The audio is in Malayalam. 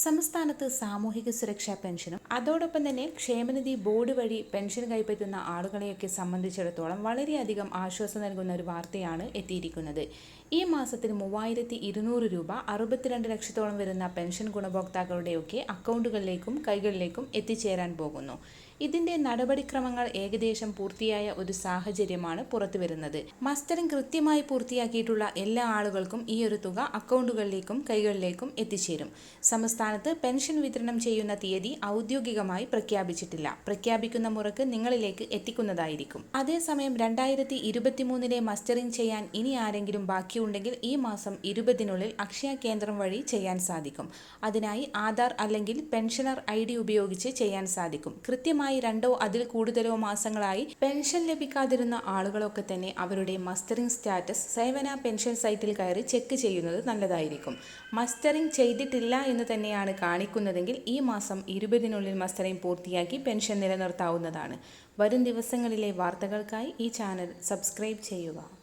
സംസ്ഥാനത്ത് സാമൂഹിക സുരക്ഷാ പെൻഷനും അതോടൊപ്പം തന്നെ ക്ഷേമനിധി ബോർഡ് വഴി പെൻഷൻ കൈപ്പറ്റുന്ന ആളുകളെയൊക്കെ സംബന്ധിച്ചിടത്തോളം വളരെയധികം ആശ്വാസം നൽകുന്ന ഒരു വാർത്തയാണ് എത്തിയിരിക്കുന്നത്. ഈ മാസത്തിൽ മൂവായിരത്തി ഇരുന്നൂറ് രൂപ അറുപത്തിരണ്ട് ലക്ഷത്തോളം വരുന്ന പെൻഷൻ ഗുണഭോക്താക്കളുടെയൊക്കെ അക്കൗണ്ടുകളിലേക്കും കൈകളിലേക്കും എത്തിച്ചേരാൻ പോകുന്നു. ഇതിന്റെ നടപടിക്രമങ്ങൾ ഏകദേശം പൂർത്തിയായ ഒരു സാഹചര്യമാണ് പുറത്തുവരുന്നത്. മസ്റ്ററിംഗ് കൃത്യമായി പൂർത്തിയാക്കിയിട്ടുള്ള എല്ലാ ആളുകൾക്കും ഈ ഒരു തുക അക്കൗണ്ടുകളിലേക്കും കൈകളിലേക്കും എത്തിച്ചേരും. സംസ്ഥാനത്ത് പെൻഷൻ വിതരണം ചെയ്യുന്ന തീയതി ഔദ്യോഗികമായി പ്രഖ്യാപിച്ചിട്ടില്ല. പ്രഖ്യാപിക്കുന്ന മുറക്ക് നിങ്ങളിലേക്ക് എത്തിക്കുന്നതായിരിക്കും. അതേസമയം രണ്ടായിരത്തി ഇരുപത്തിമൂന്നിലെ മസ്റ്ററിംഗ് ചെയ്യാൻ ഇനി ആരെങ്കിലും ബാക്കിയുണ്ടെങ്കിൽ ഈ മാസം ഇരുപതിനുള്ളിൽ അക്ഷയ കേന്ദ്രം വഴി ചെയ്യാൻ സാധിക്കും. അതിനായി ആധാർ അല്ലെങ്കിൽ പെൻഷനർ ഐ ഡി ഉപയോഗിച്ച് ചെയ്യാൻ സാധിക്കും. കൃത്യമായി രണ്ടോ അതിൽ കൂടുതലോ മാസങ്ങളായി പെൻഷൻ ലഭിക്കാതിരുന്ന ആളുകളൊക്കെ തന്നെ അവരുടെ മസ്റ്ററിംഗ് സ്റ്റാറ്റസ് സേവന പെൻഷൻ സൈറ്റിൽ കയറി ചെക്ക് ചെയ്യുന്നത് നല്ലതായിരിക്കും. മസ്റ്ററിംഗ് ചെയ്തിട്ടില്ല എന്ന് തന്നെയാണ് കാണിക്കുന്നതെങ്കിൽ ഈ മാസം ഇരുപതിനുള്ളിൽ മസ്റ്ററിംഗ് പൂർത്തിയാക്കി പെൻഷൻ നിലനിർത്താവുന്നതാണ്. വരും ദിവസങ്ങളിലെ വാർത്തകൾക്കായി ഈ ചാനൽ സബ്സ്ക്രൈബ് ചെയ്യുക.